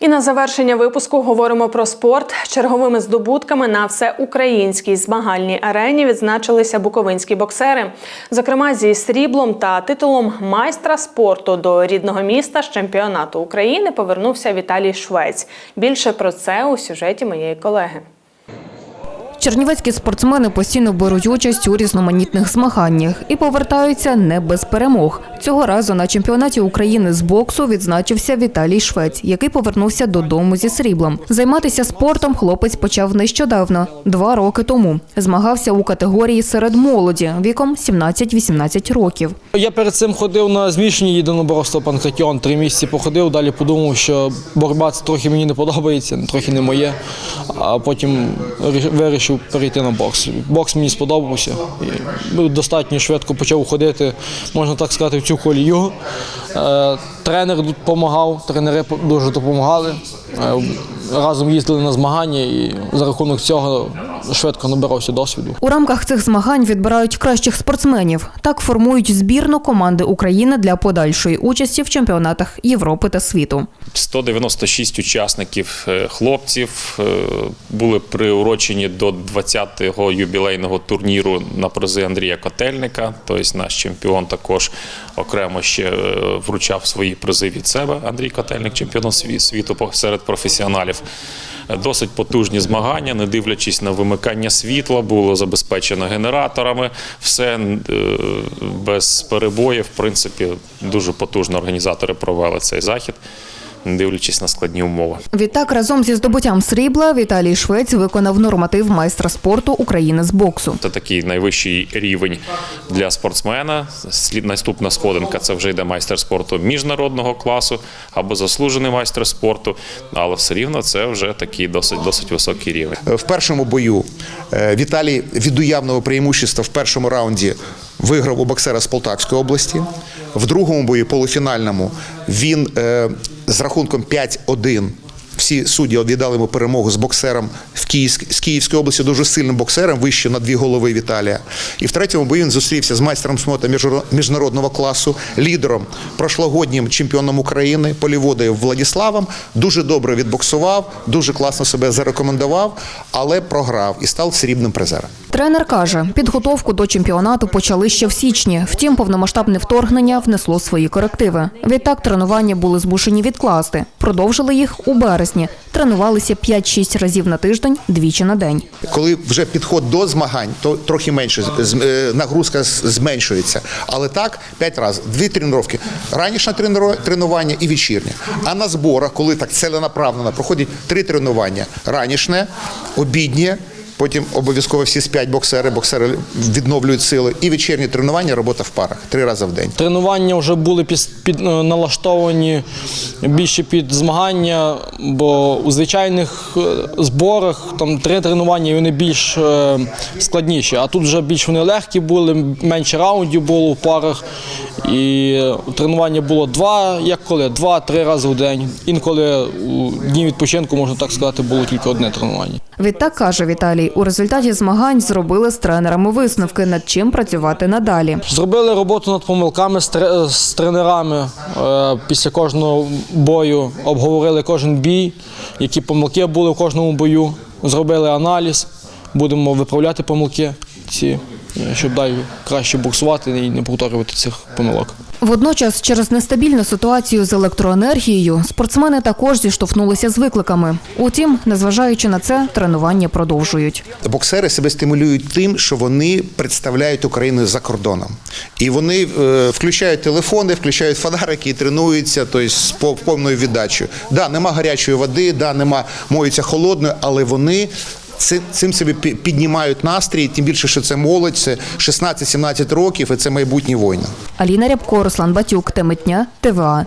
І на завершення випуску говоримо про спорт. Черговими здобутками на всеукраїнській змагальній арені відзначилися буковинські боксери. Зокрема, зі сріблом та титулом майстра спорту до рідного міста з чемпіонату України повернувся Віталій Швець. Більше про це у сюжеті моєї колеги. Чернівецькі спортсмени постійно беруть участь у різноманітних змаганнях і повертаються не без перемог. Цього разу на чемпіонаті України з боксу відзначився Віталій Швець, який повернувся додому зі сріблом. Займатися спортом хлопець почав нещодавно, два роки тому. Змагався у категорії серед молоді віком 17-18 років. Я перед цим ходив на змішані єдиноборство панкратіон. Три місяці походив, далі подумав, що боротьба це трохи мені не подобається, трохи не моє. А потім рі- вирішив перейти на бокс. Бокс мені сподобався. І достатньо швидко почав ходити, можна так сказати, в цю колію. Е, Тренер допомагав, тренери дуже допомагали. Е, Разом їздили на змагання і за рахунок цього швидко набирався досвіду. У рамках цих змагань відбирають кращих спортсменів. Так формують збірну команди України для подальшої участі в чемпіонатах Європи та світу. 196 учасників е, хлопців е, були приурочені до 20-го юбілейного турніру на призи Андрія Котельника. Тобто наш чемпіон також окремо ще е, вручав свої призи від себе. Андрій Котельник, чемпіон світу серед професіоналів. Досить потужні змагання, не дивлячись на вимикання світла, було забезпечено генераторами. Все е, без перебоїв. В принципі, дуже потужно організатори провели цей захід не дивлячись на складні умови. Відтак, разом зі здобуттям срібла Віталій Швець виконав норматив майстра спорту України з боксу. Це такий найвищий рівень для спортсмена. Слід наступна сходинка це вже йде майстер спорту міжнародного класу або заслужений майстер спорту, але все рівно це вже такий досить досить високий рівень. В першому бою е, Віталій від уявного преимущества в першому раунді виграв у боксера з Полтавської області. В другому бою, полуфінальному, він е, з рахунком 5-1. Всі судді віддали йому перемогу з боксером в Київськ, з Київської області, дуже сильним боксером, вище на дві голови Віталія. І в третьому бою він зустрівся з майстером міжро- міжнародного класу, лідером, прошлогоднім чемпіоном України, поліводою Владіславом. Дуже добре відбоксував, дуже класно себе зарекомендував, але програв і став срібним призером. Тренер каже, підготовку до чемпіонату почали ще в січні. Втім, повномасштабне вторгнення внесло свої корективи. Відтак тренування були змушені відкласти. Продовжили їх у березні. Тренувалися 5-6 разів на тиждень, двічі на день. Коли вже підход до змагань, то трохи менше е, нагрузка зменшується. Але так, п'ять разів, дві тренування. Ранішне тренування і вечірнє. А на зборах, коли так целенаправленно, проходять три тренування: ранішне, обіднє. Потім обов'язково всі спять боксери, боксери відновлюють сили. І вечірнє тренування, робота в парах три рази в день. Тренування вже були піс- під, е, налаштовані більше під змагання, бо у звичайних е, зборах там три тренування і вони більш е, складніші. А тут вже більш вони легкі були, менше раундів було в парах. І тренування було два, як коли, два-три рази в день. Інколи у дні відпочинку, можна так сказати, було тільки одне тренування. Відтак каже Віталій, у результаті змагань зробили з тренерами висновки, над чим працювати надалі. Зробили роботу над помилками з, тренерами. Е, Після кожного бою обговорили кожен бій, які помилки були в кожному бою. Зробили аналіз, будемо виправляти помилки ці, е, щоб далі краще боксувати і не повторювати цих помилок. Водночас, через нестабільну ситуацію з електроенергією, спортсмени також зіштовхнулися з викликами. Утім, незважаючи на це, тренування продовжують. Боксери себе стимулюють тим, що вони представляють Україну за кордоном. І вони е, включають телефони, включають фонарики і тренуються тобто, з пов- повною віддачею. Да, нема гарячої води, да, нема моються холодною, але вони. Ци- Цим собі пі- піднімають настрій, тим більше, що це молодь, це 16-17 років, і це майбутні воїни. Аліна Рябко, Руслан Батюк, Темитня, ТВА.